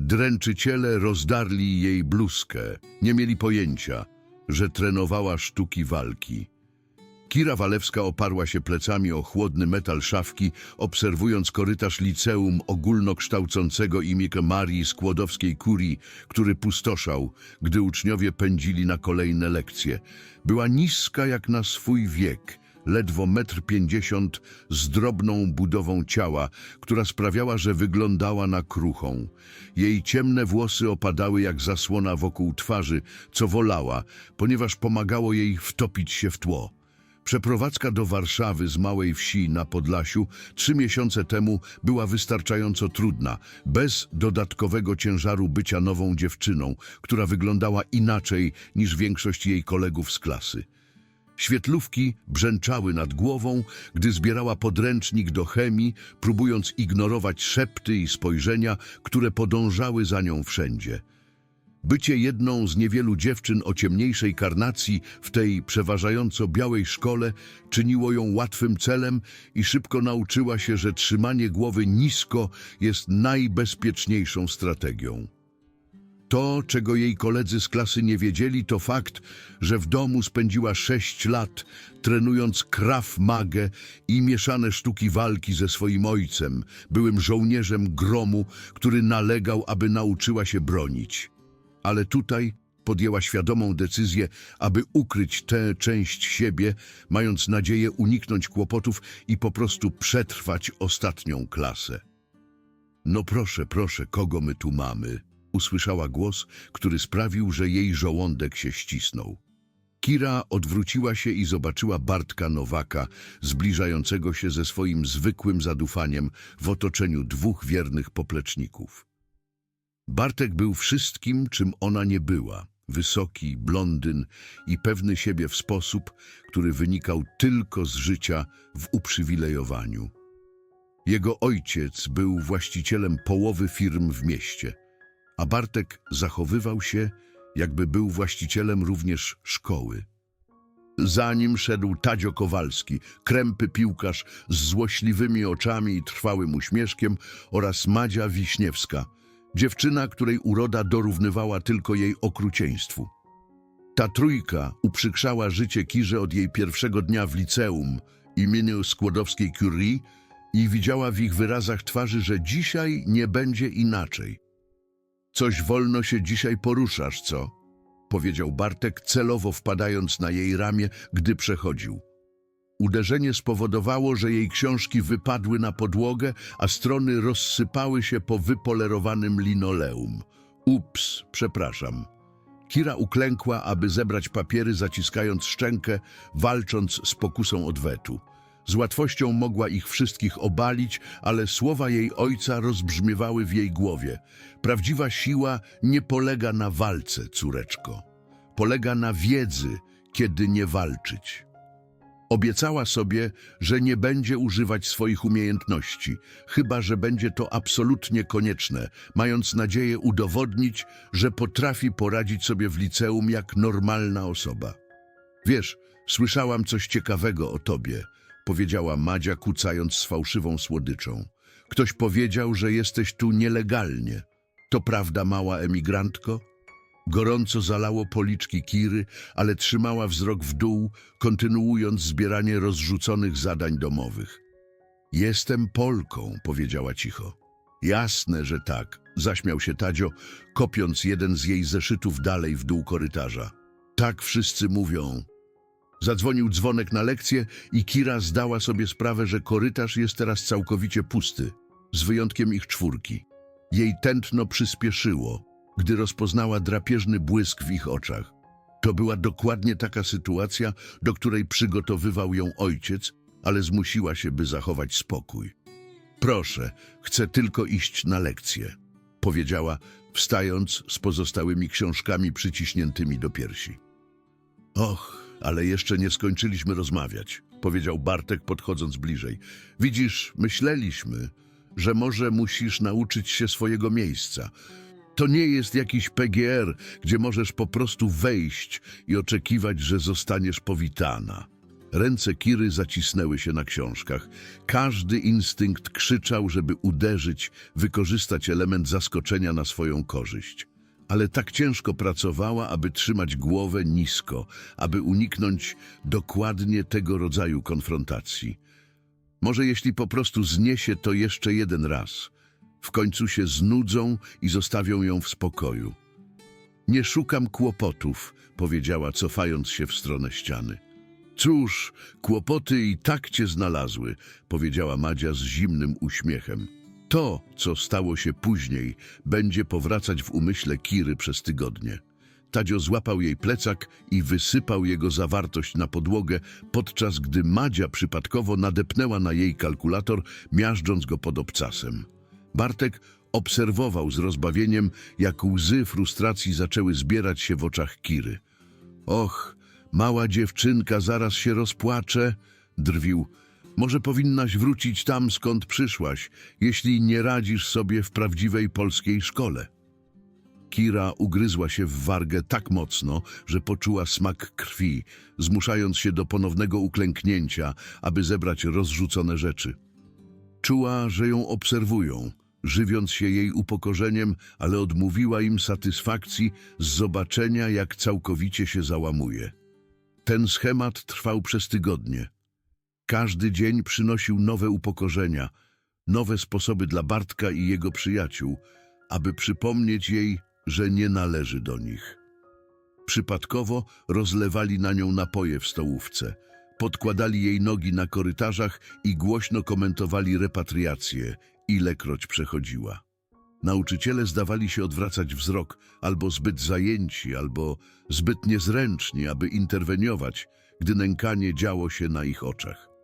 Dręczyciele rozdarli jej bluzkę. Nie mieli pojęcia, że trenowała sztuki walki. Kira Walewska oparła się plecami o chłodny metal szafki, obserwując korytarz liceum ogólnokształcącego imię Marii Skłodowskiej Kurii, który pustoszał, gdy uczniowie pędzili na kolejne lekcje. Była niska jak na swój wiek, ledwo metr pięćdziesiąt, z drobną budową ciała, która sprawiała, że wyglądała na kruchą. Jej ciemne włosy opadały jak zasłona wokół twarzy, co wolała, ponieważ pomagało jej wtopić się w tło. Przeprowadzka do Warszawy z małej wsi na Podlasiu trzy miesiące temu była wystarczająco trudna, bez dodatkowego ciężaru bycia nową dziewczyną, która wyglądała inaczej niż większość jej kolegów z klasy. Świetlówki brzęczały nad głową, gdy zbierała podręcznik do chemii, próbując ignorować szepty i spojrzenia, które podążały za nią wszędzie. Bycie jedną z niewielu dziewczyn o ciemniejszej karnacji w tej przeważająco białej szkole czyniło ją łatwym celem i szybko nauczyła się, że trzymanie głowy nisko jest najbezpieczniejszą strategią. To, czego jej koledzy z klasy nie wiedzieli, to fakt, że w domu spędziła sześć lat, trenując kraw magę i mieszane sztuki walki ze swoim ojcem, byłym żołnierzem gromu, który nalegał, aby nauczyła się bronić. Ale tutaj podjęła świadomą decyzję, aby ukryć tę część siebie, mając nadzieję uniknąć kłopotów i po prostu przetrwać ostatnią klasę. No proszę, proszę, kogo my tu mamy? Usłyszała głos, który sprawił, że jej żołądek się ścisnął. Kira odwróciła się i zobaczyła Bartka Nowaka, zbliżającego się ze swoim zwykłym zadufaniem w otoczeniu dwóch wiernych popleczników. Bartek był wszystkim, czym ona nie była. Wysoki, blondyn i pewny siebie w sposób, który wynikał tylko z życia w uprzywilejowaniu. Jego ojciec był właścicielem połowy firm w mieście, a Bartek zachowywał się, jakby był właścicielem również szkoły. Za nim szedł Tadzio Kowalski, krępy piłkarz z złośliwymi oczami i trwałym uśmieszkiem oraz Madzia Wiśniewska, dziewczyna, której uroda dorównywała tylko jej okrucieństwu. Ta trójka uprzykrzała życie Kirze od jej pierwszego dnia w liceum imieniu Skłodowskiej Curie i widziała w ich wyrazach twarzy, że dzisiaj nie będzie inaczej. Coś wolno się dzisiaj poruszasz, co? Powiedział Bartek, celowo wpadając na jej ramię, gdy przechodził. Uderzenie spowodowało, że jej książki wypadły na podłogę, a strony rozsypały się po wypolerowanym linoleum. Ups, przepraszam. Kira uklękła, aby zebrać papiery, zaciskając szczękę, walcząc z pokusą odwetu. Z łatwością mogła ich wszystkich obalić, ale słowa jej ojca rozbrzmiewały w jej głowie. Prawdziwa siła nie polega na walce, córeczko. Polega na wiedzy, kiedy nie walczyć. Obiecała sobie, że nie będzie używać swoich umiejętności, chyba że będzie to absolutnie konieczne, mając nadzieję udowodnić, że potrafi poradzić sobie w liceum jak normalna osoba. Wiesz, słyszałam coś ciekawego o tobie, powiedziała Madzia, kucając z fałszywą słodyczą. Ktoś powiedział, że jesteś tu nielegalnie. To prawda, mała emigrantko? Gorąco zalało policzki Kiry, ale trzymała wzrok w dół, kontynuując zbieranie rozrzuconych zadań domowych. Jestem Polką, powiedziała cicho. Jasne, że tak, zaśmiał się Tadzio, kopiąc jeden z jej zeszytów dalej w dół korytarza. Tak wszyscy mówią. Zadzwonił dzwonek na lekcję i Kira zdała sobie sprawę, że korytarz jest teraz całkowicie pusty, z wyjątkiem ich czwórki. Jej tętno przyspieszyło, gdy rozpoznała drapieżny błysk w ich oczach. To była dokładnie taka sytuacja, do której przygotowywał ją ojciec, ale zmusiła się, by zachować spokój. Proszę, chcę tylko iść na lekcję, powiedziała, wstając z pozostałymi książkami przyciśniętymi do piersi. Och, ale jeszcze nie skończyliśmy rozmawiać, powiedział Bartek, podchodząc bliżej. Widzisz, myśleliśmy, że może musisz nauczyć się swojego miejsca. To nie jest jakiś PGR, gdzie możesz po prostu wejść i oczekiwać, że zostaniesz powitana. Ręce Kiry zacisnęły się na książkach. Każdy instynkt krzyczał, żeby uderzyć, wykorzystać element zaskoczenia na swoją korzyść. Ale tak ciężko pracowała, aby trzymać głowę nisko, aby uniknąć dokładnie tego rodzaju konfrontacji. Może jeśli po prostu zniesie to jeszcze jeden raz, w końcu się znudzą i zostawią ją w spokoju. Nie szukam kłopotów, powiedziała, cofając się w stronę ściany. Cóż, kłopoty i tak cię znalazły, powiedziała Madzia z zimnym uśmiechem. To, co stało się później, będzie powracać w umyśle Kiry przez tygodnie. Tadzio złapał jej plecak i wysypał jego zawartość na podłogę, podczas gdy Madzia przypadkowo nadepnęła na jej kalkulator, miażdżąc go pod obcasem. Bartek obserwował z rozbawieniem, jak łzy frustracji zaczęły zbierać się w oczach Kiry. Och, mała dziewczynka zaraz się rozpłacze, drwił. Może powinnaś wrócić tam, skąd przyszłaś, jeśli nie radzisz sobie w prawdziwej polskiej szkole. Kira ugryzła się w wargę tak mocno, że poczuła smak krwi, zmuszając się do ponownego uklęknięcia, aby zebrać rozrzucone rzeczy. Czuła, że ją obserwują, żywiąc się jej upokorzeniem, ale odmówiła im satysfakcji z zobaczenia, jak całkowicie się załamuje. Ten schemat trwał przez tygodnie. Każdy dzień przynosił nowe upokorzenia, nowe sposoby dla Bartka i jego przyjaciół, aby przypomnieć jej, że nie należy do nich. Przypadkowo rozlewali na nią napoje w stołówce, podkładali jej nogi na korytarzach i głośno komentowali repatriację, ilekroć przechodziła. Nauczyciele zdawali się odwracać wzrok, albo zbyt zajęci, albo zbyt niezręczni, aby interweniować, gdy nękanie działo się na ich oczach.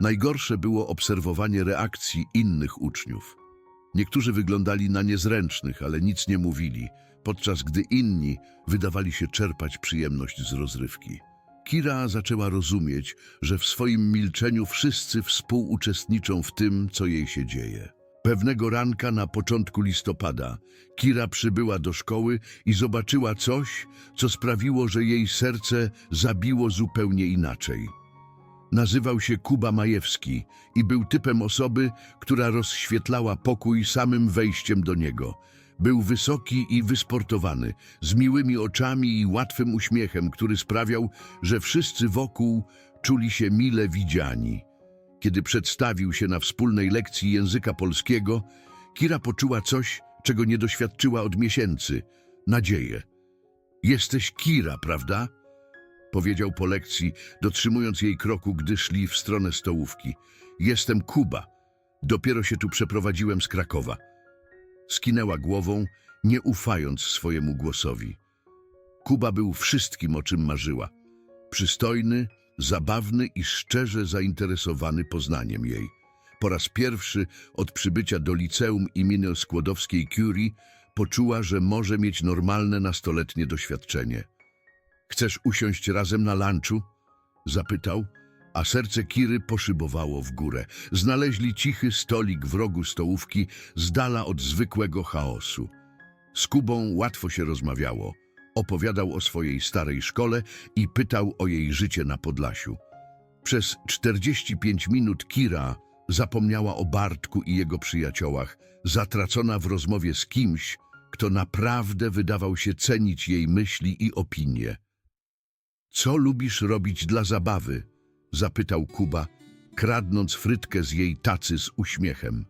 Najgorsze było obserwowanie reakcji innych uczniów. Niektórzy wyglądali na niezręcznych, ale nic nie mówili, podczas gdy inni wydawali się czerpać przyjemność z rozrywki. Kira zaczęła rozumieć, że w swoim milczeniu wszyscy współuczestniczą w tym, co jej się dzieje. Pewnego ranka na początku listopada Kira przybyła do szkoły i zobaczyła coś, co sprawiło, że jej serce zabiło zupełnie inaczej. Nazywał się Kuba Majewski i był typem osoby, która rozświetlała pokój samym wejściem do niego. Był wysoki i wysportowany, z miłymi oczami i łatwym uśmiechem, który sprawiał, że wszyscy wokół czuli się mile widziani. Kiedy przedstawił się na wspólnej lekcji języka polskiego, Kira poczuła coś, czego nie doświadczyła od miesięcy nadzieję. Jesteś Kira, prawda? Powiedział po lekcji, dotrzymując jej kroku, gdy szli w stronę stołówki. Jestem Kuba. Dopiero się tu przeprowadziłem z Krakowa. Skinęła głową, nie ufając swojemu głosowi. Kuba był wszystkim, o czym marzyła. Przystojny, zabawny i szczerze zainteresowany poznaniem jej. Po raz pierwszy od przybycia do liceum imienia Skłodowskiej-Curie poczuła, że może mieć normalne nastoletnie doświadczenie. Chcesz usiąść razem na lunchu? Zapytał, a serce Kiry poszybowało w górę. Znaleźli cichy stolik w rogu stołówki, z dala od zwykłego chaosu. Z Kubą łatwo się rozmawiało. Opowiadał o swojej starej szkole i pytał o jej życie na Podlasiu. Przez 45 minut Kira zapomniała o Bartku i jego przyjaciołach, zatracona w rozmowie z kimś, kto naprawdę wydawał się cenić jej myśli i opinie. Co lubisz robić dla zabawy? zapytał Kuba, kradnąc frytkę z jej tacy z uśmiechem.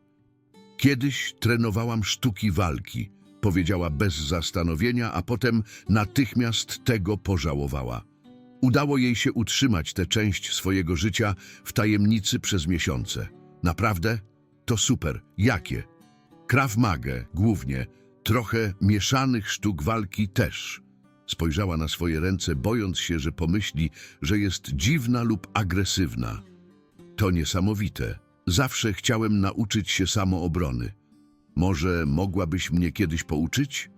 Kiedyś trenowałam sztuki walki, powiedziała bez zastanowienia, a potem natychmiast tego pożałowała. Udało jej się utrzymać tę część swojego życia w tajemnicy przez miesiące. Naprawdę? To super. Jakie? Krav Magę głównie, trochę mieszanych sztuk walki też. Spojrzała na swoje ręce, bojąc się, że pomyśli, że jest dziwna lub agresywna. To niesamowite. Zawsze chciałem nauczyć się samoobrony. Może mogłabyś mnie kiedyś pouczyć?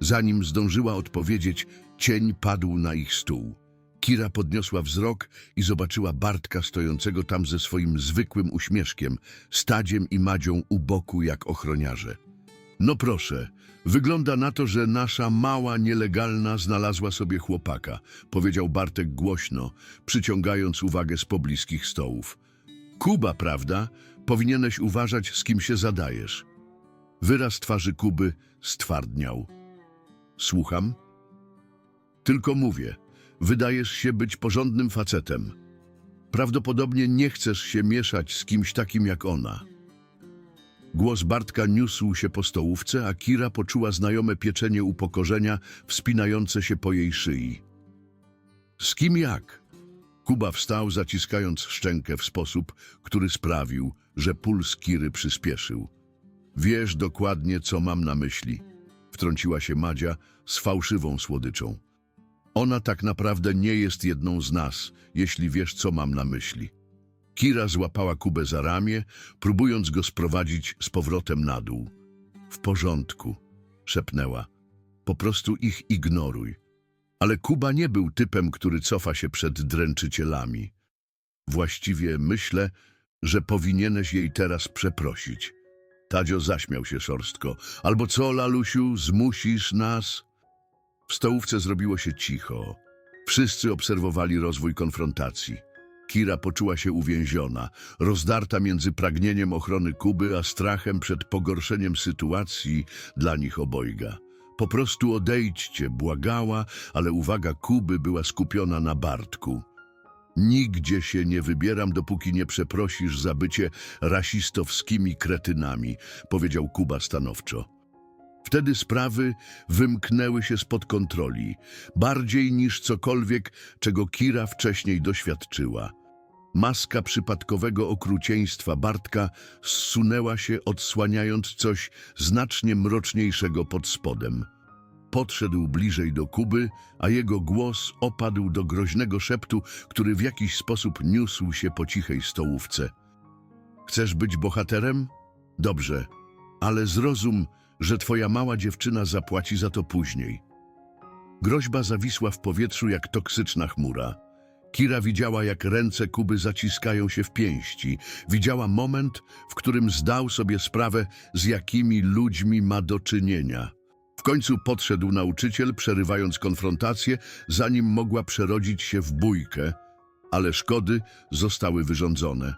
Zanim zdążyła odpowiedzieć, cień padł na ich stół. Kira podniosła wzrok i zobaczyła Bartka stojącego tam ze swoim zwykłym uśmieszkiem, stadziem i Madzią u boku jak ochroniarze. No proszę, wygląda na to, że nasza mała nielegalna znalazła sobie chłopaka, powiedział Bartek głośno, przyciągając uwagę z pobliskich stołów. Kuba, prawda? Powinieneś uważać, z kim się zadajesz. Wyraz twarzy Kuby stwardniał. Słucham? Tylko mówię, wydajesz się być porządnym facetem. Prawdopodobnie nie chcesz się mieszać z kimś takim jak ona. Głos Bartka niósł się po stołówce, a Kira poczuła znajome pieczenie upokorzenia wspinające się po jej szyi. Z kim jak? Kuba wstał, zaciskając szczękę w sposób, który sprawił, że puls Kiry przyspieszył. Wiesz dokładnie, co mam na myśli, wtrąciła się Madzia z fałszywą słodyczą. Ona tak naprawdę nie jest jedną z nas, jeśli wiesz, co mam na myśli. Kira złapała Kubę za ramię, próbując go sprowadzić z powrotem na dół. W porządku, szepnęła. Po prostu ich ignoruj. Ale Kuba nie był typem, który cofa się przed dręczycielami. Właściwie myślę, że powinieneś jej teraz przeprosić. Tadzio zaśmiał się szorstko. Albo co, Lalusiu, zmusisz nas? W stołówce zrobiło się cicho. Wszyscy obserwowali rozwój konfrontacji. Kira poczuła się uwięziona, rozdarta między pragnieniem ochrony Kuby, a strachem przed pogorszeniem sytuacji dla nich obojga. Po prostu odejdźcie, błagała, ale uwaga Kuby była skupiona na Bartku. Nigdzie się nie wybieram, dopóki nie przeprosisz za bycie rasistowskimi kretynami, powiedział Kuba stanowczo. Wtedy sprawy wymknęły się spod kontroli, bardziej niż cokolwiek, czego Kira wcześniej doświadczyła. Maska przypadkowego okrucieństwa Bartka zsunęła się, odsłaniając coś znacznie mroczniejszego pod spodem. Podszedł bliżej do Kuby, a jego głos opadł do groźnego szeptu, który w jakiś sposób niósł się po cichej stołówce. Chcesz być bohaterem? Dobrze, ale zrozum, że twoja mała dziewczyna zapłaci za to później. Groźba zawisła w powietrzu jak toksyczna chmura. Kira widziała, jak ręce Kuby zaciskają się w pięści. Widziała moment, w którym zdał sobie sprawę, z jakimi ludźmi ma do czynienia. W końcu podszedł nauczyciel, przerywając konfrontację, zanim mogła przerodzić się w bójkę, ale szkody zostały wyrządzone.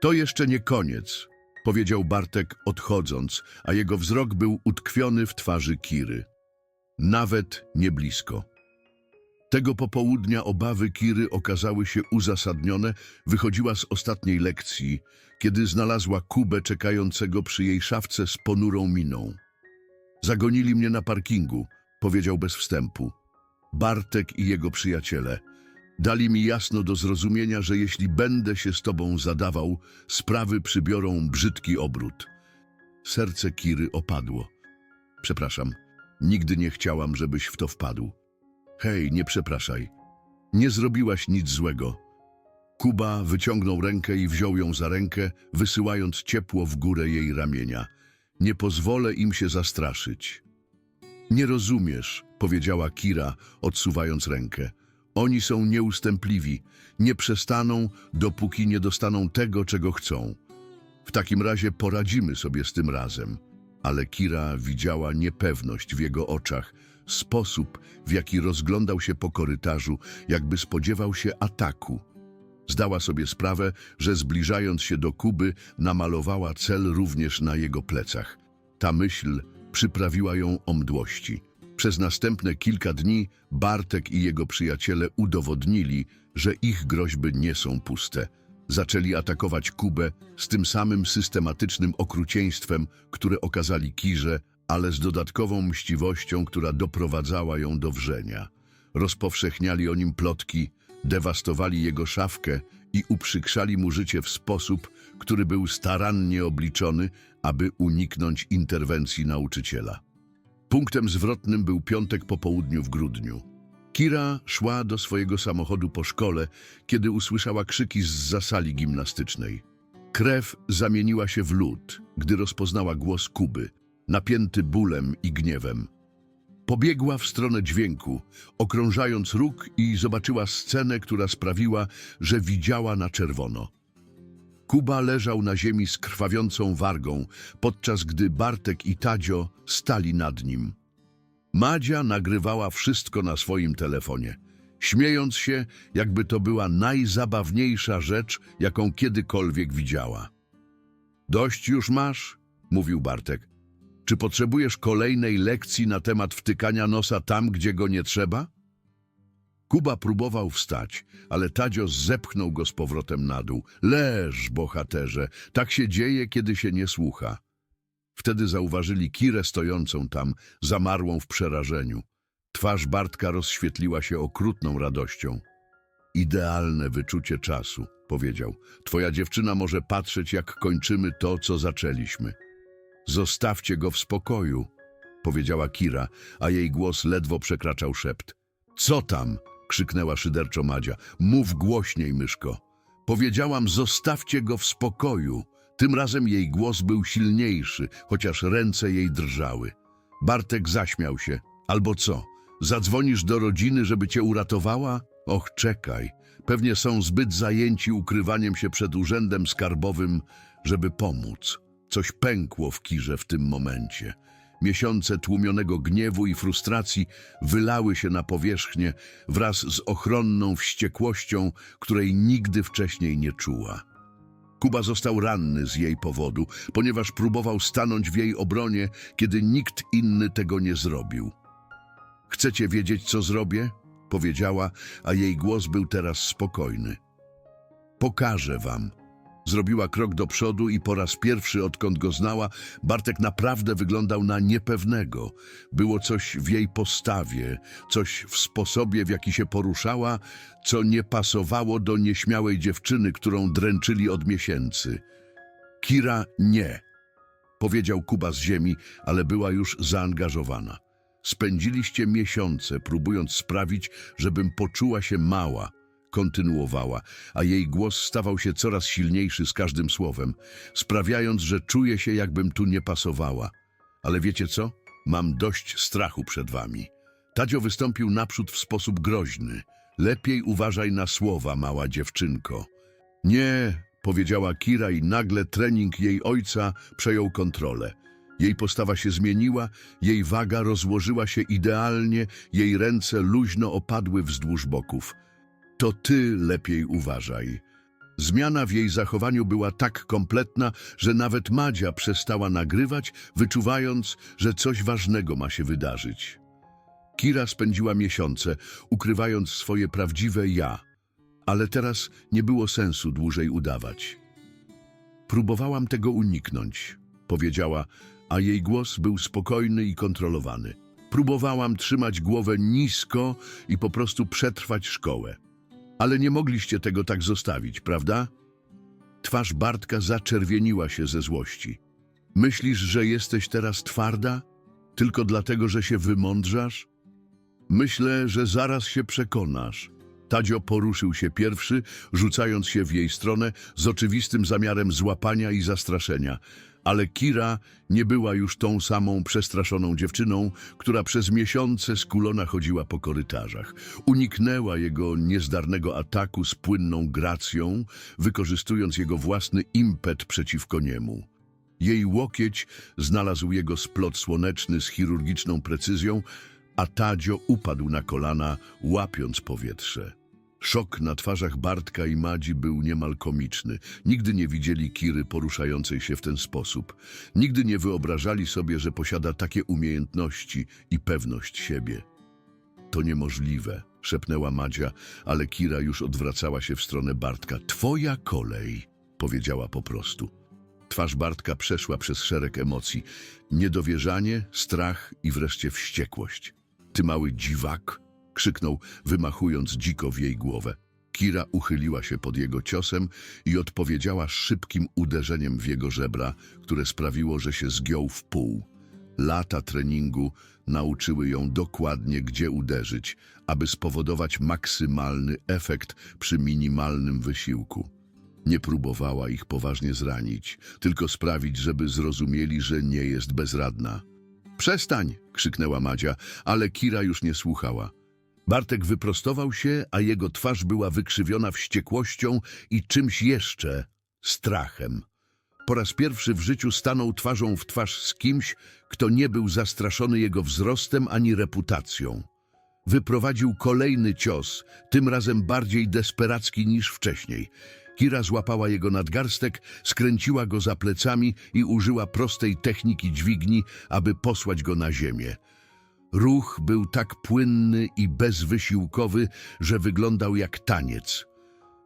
To jeszcze nie koniec, powiedział Bartek odchodząc, a jego wzrok był utkwiony w twarzy Kiry. Nawet nie blisko. Tego popołudnia obawy Kiry okazały się uzasadnione, wychodziła z ostatniej lekcji, kiedy znalazła Kubę czekającego przy jej szafce z ponurą miną. Zagonili mnie na parkingu, powiedział bez wstępu. Bartek i jego przyjaciele. Dali mi jasno do zrozumienia, że jeśli będę się z tobą zadawał, sprawy przybiorą brzydki obrót. Serce Kiry opadło. Przepraszam, nigdy nie chciałam, żebyś w to wpadł. Hej, nie przepraszaj. Nie zrobiłaś nic złego. Kuba wyciągnął rękę i wziął ją za rękę, wysyłając ciepło w górę jej ramienia. Nie pozwolę im się zastraszyć. Nie rozumiesz, powiedziała Kira, odsuwając rękę. Oni są nieustępliwi, nie przestaną, dopóki nie dostaną tego, czego chcą. W takim razie poradzimy sobie z tym razem. Ale Kira widziała niepewność w jego oczach, sposób, w jaki rozglądał się po korytarzu, jakby spodziewał się ataku. Zdała sobie sprawę, że zbliżając się do Kuby, namalowała cel również na jego plecach. Ta myśl przyprawiła ją o mdłości. Przez następne kilka dni Bartek i jego przyjaciele udowodnili, że ich groźby nie są puste. Zaczęli atakować Kubę z tym samym systematycznym okrucieństwem, które okazali Kirze, ale z dodatkową mściwością, która doprowadzała ją do wrzenia. Rozpowszechniali o nim plotki, dewastowali jego szafkę i uprzykrzali mu życie w sposób, który był starannie obliczony, aby uniknąć interwencji nauczyciela. Punktem zwrotnym był piątek po południu w grudniu. Kira szła do swojego samochodu po szkole, kiedy usłyszała krzyki z zasali gimnastycznej. Krew zamieniła się w lód, gdy rozpoznała głos Kuby, napięty bólem i gniewem. Pobiegła w stronę dźwięku, okrążając róg i zobaczyła scenę, która sprawiła, że widziała na czerwono. Kuba leżał na ziemi z krwawiącą wargą, podczas gdy Bartek i Tadzio stali nad nim. Madzia nagrywała wszystko na swoim telefonie, śmiejąc się, jakby to była najzabawniejsza rzecz, jaką kiedykolwiek widziała. Dość już masz? mówił Bartek. Czy potrzebujesz kolejnej lekcji na temat wtykania nosa tam, gdzie go nie trzeba? Kuba próbował wstać, ale Tadzio zepchnął go z powrotem na dół. Leż, bohaterze, tak się dzieje, kiedy się nie słucha. Wtedy zauważyli Kirę stojącą tam, zamarłą w przerażeniu. Twarz Bartka rozświetliła się okrutną radością. Idealne wyczucie czasu, powiedział. Twoja dziewczyna może patrzeć, jak kończymy to, co zaczęliśmy. Zostawcie go w spokoju, powiedziała Kira, a jej głos ledwo przekraczał szept. Co tam? krzyknęła szyderczo Madzia. Mów głośniej, myszko. Powiedziałam, zostawcie go w spokoju. Tym razem jej głos był silniejszy, chociaż ręce jej drżały. Bartek zaśmiał się. Albo co? Zadzwonisz do rodziny, żeby cię uratowała? Och, czekaj. Pewnie są zbyt zajęci ukrywaniem się przed urzędem skarbowym, żeby pomóc. Coś pękło w Kirze w tym momencie. Miesiące tłumionego gniewu i frustracji wylały się na powierzchnię wraz z ochronną wściekłością, której nigdy wcześniej nie czuła. Kuba został ranny z jej powodu, ponieważ próbował stanąć w jej obronie, kiedy nikt inny tego nie zrobił. Chcecie wiedzieć, co zrobię? Powiedziała, a jej głos był teraz spokojny. Pokażę wam. Zrobiła krok do przodu i po raz pierwszy, odkąd go znała, Bartek naprawdę wyglądał na niepewnego. Było coś w jej postawie, coś w sposobie, w jaki się poruszała, co nie pasowało do nieśmiałej dziewczyny, którą dręczyli od miesięcy. Kira nie, powiedział Kuba z ziemi, ale była już zaangażowana. Spędziliście miesiące, próbując sprawić, żebym poczuła się mała, kontynuowała, a jej głos stawał się coraz silniejszy z każdym słowem, sprawiając, że czuję się, jakbym tu nie pasowała. Ale wiecie co? Mam dość strachu przed wami. Tadzio wystąpił naprzód w sposób groźny. Lepiej uważaj na słowa, mała dziewczynko. Nie, powiedziała Kira i nagle trening jej ojca przejął kontrolę. Jej postawa się zmieniła, jej waga rozłożyła się idealnie, jej ręce luźno opadły wzdłuż boków. To ty lepiej uważaj. Zmiana w jej zachowaniu była tak kompletna, że nawet Madzia przestała nagrywać, wyczuwając, że coś ważnego ma się wydarzyć. Kira spędziła miesiące, ukrywając swoje prawdziwe ja, ale teraz nie było sensu dłużej udawać. Próbowałam tego uniknąć, powiedziała, a jej głos był spokojny i kontrolowany. Próbowałam trzymać głowę nisko i po prostu przetrwać szkołę. Ale nie mogliście tego tak zostawić, prawda? Twarz Bartka zaczerwieniła się ze złości. Myślisz, że jesteś teraz twarda? Tylko dlatego, że się wymądrzasz? Myślę, że zaraz się przekonasz. Tadzio poruszył się pierwszy, rzucając się w jej stronę z oczywistym zamiarem złapania i zastraszenia. Ale Kira nie była już tą samą przestraszoną dziewczyną, która przez miesiące skulona chodziła po korytarzach. Uniknęła jego niezdarnego ataku z płynną gracją, wykorzystując jego własny impet przeciwko niemu. Jej łokieć znalazł jego splot słoneczny z chirurgiczną precyzją, a Tadzio upadł na kolana, łapiąc powietrze. Szok na twarzach Bartka i Madzi był niemal komiczny. Nigdy nie widzieli Kiry poruszającej się w ten sposób. Nigdy nie wyobrażali sobie, że posiada takie umiejętności i pewność siebie. To niemożliwe, szepnęła Madzia, ale Kira już odwracała się w stronę Bartka. Twoja kolej, powiedziała po prostu. Twarz Bartka przeszła przez szereg emocji. Niedowierzanie, strach i wreszcie wściekłość. Ty mały dziwak, krzyknął, wymachując dziko w jej głowę. Kira uchyliła się pod jego ciosem i odpowiedziała szybkim uderzeniem w jego żebra, które sprawiło, że się zgiął w pół. Lata treningu nauczyły ją dokładnie, gdzie uderzyć, aby spowodować maksymalny efekt przy minimalnym wysiłku. Nie próbowała ich poważnie zranić, tylko sprawić, żeby zrozumieli, że nie jest bezradna. Przestań! krzyknęła Madzia, ale Kira już nie słuchała. Bartek wyprostował się, a jego twarz była wykrzywiona wściekłością i czymś jeszcze strachem. Po raz pierwszy w życiu stanął twarzą w twarz z kimś, kto nie był zastraszony jego wzrostem ani reputacją. Wyprowadził kolejny cios, tym razem bardziej desperacki niż wcześniej. Kira złapała jego nadgarstek, skręciła go za plecami i użyła prostej techniki dźwigni, aby posłać go na ziemię. Ruch był tak płynny i bezwysiłkowy, że wyglądał jak taniec.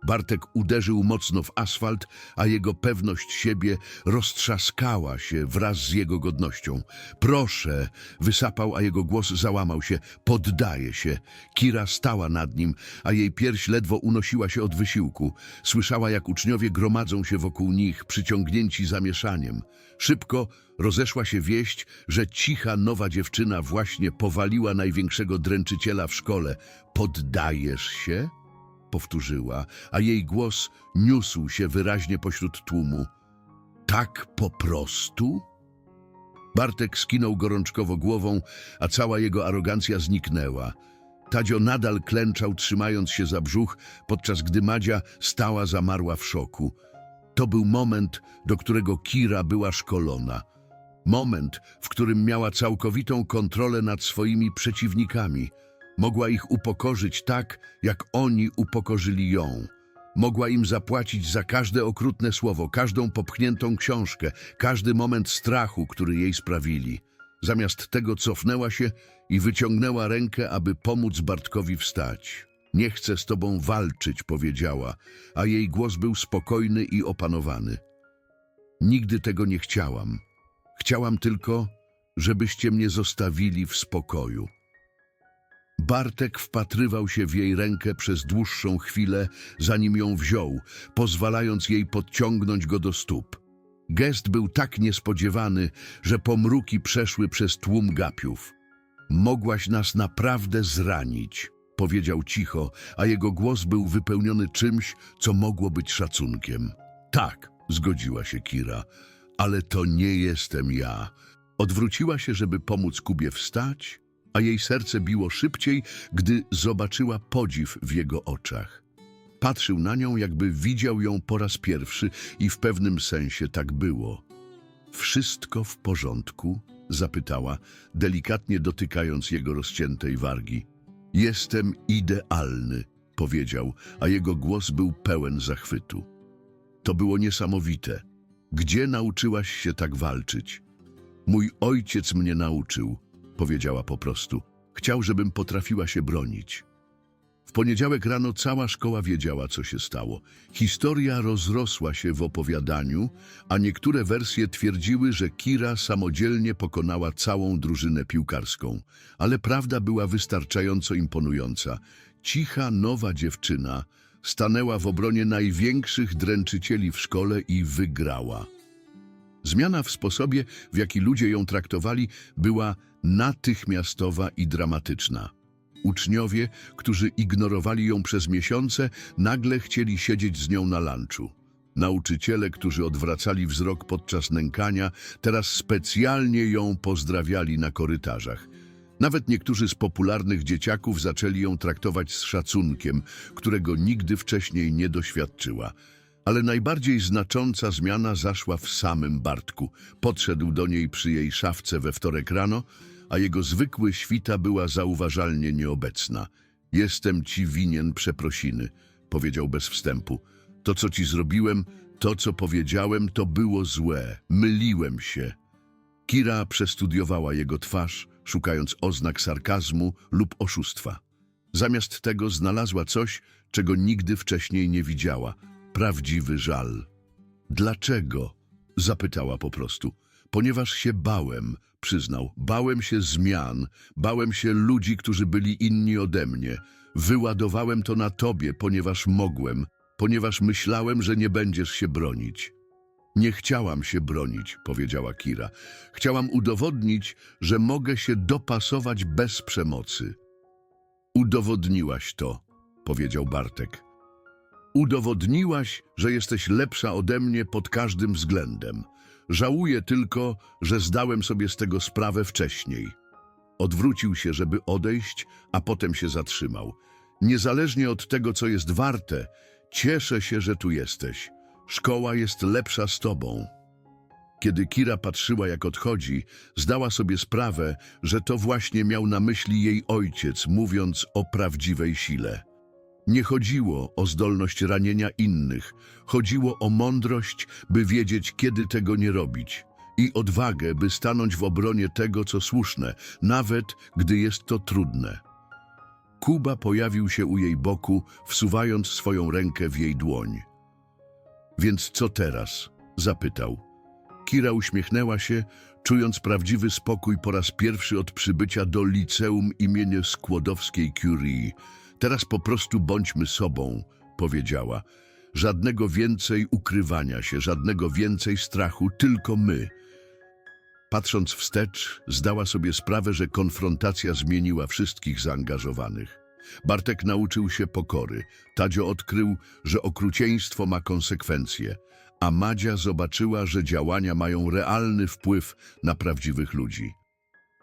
Bartek uderzył mocno w asfalt, a jego pewność siebie roztrzaskała się wraz z jego godnością. Proszę, wysapał, a jego głos załamał się. Poddaje się. Kira stała nad nim, a jej pierś ledwo unosiła się od wysiłku. Słyszała, jak uczniowie gromadzą się wokół nich, przyciągnięci zamieszaniem. Szybko rozeszła się wieść, że cicha nowa dziewczyna właśnie powaliła największego dręczyciela w szkole. Poddajesz się? Powtórzyła, a jej głos niósł się wyraźnie pośród tłumu. Tak po prostu? Bartek skinął gorączkowo głową, a cała jego arogancja zniknęła. Tadzio nadal klęczał, trzymając się za brzuch, podczas gdy Madzia stała zamarła w szoku. To był moment, do którego Kira była szkolona. Moment, w którym miała całkowitą kontrolę nad swoimi przeciwnikami – Mogła ich upokorzyć tak, jak oni upokorzyli ją. Mogła im zapłacić za każde okrutne słowo, każdą popchniętą książkę, każdy moment strachu, który jej sprawili. Zamiast tego cofnęła się i wyciągnęła rękę, aby pomóc Bartkowi wstać. Nie chcę z tobą walczyć, powiedziała, a jej głos był spokojny i opanowany. Nigdy tego nie chciałam. Chciałam tylko, żebyście mnie zostawili w spokoju. Bartek wpatrywał się w jej rękę przez dłuższą chwilę, zanim ją wziął, pozwalając jej podciągnąć go do stóp. Gest był tak niespodziewany, że pomruki przeszły przez tłum gapiów. Mogłaś nas naprawdę zranić, powiedział cicho, a jego głos był wypełniony czymś, co mogło być szacunkiem. Tak, zgodziła się Kira, ale to nie jestem ja. Odwróciła się, żeby pomóc Kubie wstać, a jej serce biło szybciej, gdy zobaczyła podziw w jego oczach. Patrzył na nią, jakby widział ją po raz pierwszy i w pewnym sensie tak było. Wszystko w porządku? zapytała, delikatnie dotykając jego rozciętej wargi. Jestem idealny, powiedział, a jego głos był pełen zachwytu. To było niesamowite. Gdzie nauczyłaś się tak walczyć? Mój ojciec mnie nauczył, powiedziała po prostu. Chciał, żebym potrafiła się bronić. W poniedziałek rano cała szkoła wiedziała, co się stało. Historia rozrosła się w opowiadaniu, a niektóre wersje twierdziły, że Kira samodzielnie pokonała całą drużynę piłkarską. Ale prawda była wystarczająco imponująca. Cicha, nowa dziewczyna stanęła w obronie największych dręczycieli w szkole i wygrała. Zmiana w sposobie, w jaki ludzie ją traktowali, była natychmiastowa i dramatyczna. Uczniowie, którzy ignorowali ją przez miesiące, nagle chcieli siedzieć z nią na lunchu. Nauczyciele, którzy odwracali wzrok podczas nękania, teraz specjalnie ją pozdrawiali na korytarzach. Nawet niektórzy z popularnych dzieciaków zaczęli ją traktować z szacunkiem, którego nigdy wcześniej nie doświadczyła. Ale najbardziej znacząca zmiana zaszła w samym Bartku. Podszedł do niej przy jej szafce we wtorek rano, a jego zwykły świta była zauważalnie nieobecna. Jestem ci winien przeprosiny, powiedział bez wstępu. To, co ci zrobiłem, to, co powiedziałem, to było złe. Myliłem się. Kira przestudiowała jego twarz, szukając oznak sarkazmu lub oszustwa. Zamiast tego znalazła coś, czego nigdy wcześniej nie widziała – prawdziwy żal. Dlaczego? Zapytała po prostu. Ponieważ się bałem, przyznał. Bałem się zmian, bałem się ludzi, którzy byli inni ode mnie. Wyładowałem to na tobie, ponieważ mogłem, ponieważ myślałem, że nie będziesz się bronić. Nie chciałam się bronić, powiedziała Kira. Chciałam udowodnić, że mogę się dopasować bez przemocy. Udowodniłaś to, powiedział Bartek. Udowodniłaś, że jesteś lepsza ode mnie pod każdym względem. Żałuję tylko, że zdałem sobie z tego sprawę wcześniej. Odwrócił się, żeby odejść, a potem się zatrzymał. Niezależnie od tego, co jest warte, cieszę się, że tu jesteś. Szkoła jest lepsza z tobą. Kiedy Kira patrzyła, jak odchodzi, zdała sobie sprawę, że to właśnie miał na myśli jej ojciec, mówiąc o prawdziwej sile. Nie chodziło o zdolność ranienia innych, chodziło o mądrość, by wiedzieć, kiedy tego nie robić, i odwagę, by stanąć w obronie tego, co słuszne, nawet gdy jest to trudne. Kuba pojawił się u jej boku, wsuwając swoją rękę w jej dłoń. Więc co teraz? zapytał. Kira uśmiechnęła się, czując prawdziwy spokój po raz pierwszy od przybycia do liceum imienia Skłodowskiej Curie. Teraz po prostu bądźmy sobą, powiedziała. Żadnego więcej ukrywania się, żadnego więcej strachu, tylko my. Patrząc wstecz, zdała sobie sprawę, że konfrontacja zmieniła wszystkich zaangażowanych. Bartek nauczył się pokory, Tadzio odkrył, że okrucieństwo ma konsekwencje, a Madzia zobaczyła, że działania mają realny wpływ na prawdziwych ludzi.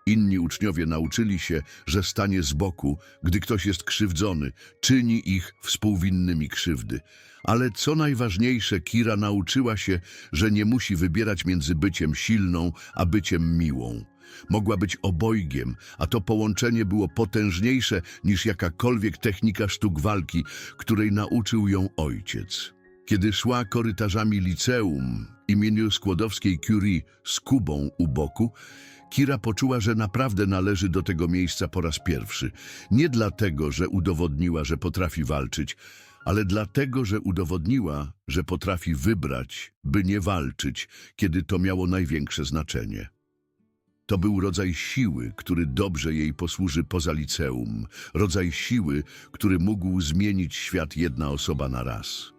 Inni uczniowie nauczyli się, że stanie z boku, gdy ktoś jest krzywdzony, czyni ich współwinnymi krzywdy. Ale co najważniejsze, Kira nauczyła się, że nie musi wybierać między byciem silną a byciem miłą. Mogła być obojgiem, a to połączenie było potężniejsze niż jakakolwiek technika sztuk walki, której nauczył ją ojciec. Kiedy szła korytarzami liceum imieniu Skłodowskiej Curie z Kubą u boku, Kira poczuła, że naprawdę należy do tego miejsca po raz pierwszy. Nie dlatego, że udowodniła, że potrafi walczyć, ale dlatego, że udowodniła, że potrafi wybrać, by nie walczyć, kiedy to miało największe znaczenie. To był rodzaj siły, który dobrze jej posłuży poza liceum, rodzaj siły, który mógł zmienić świat jedna osoba na raz.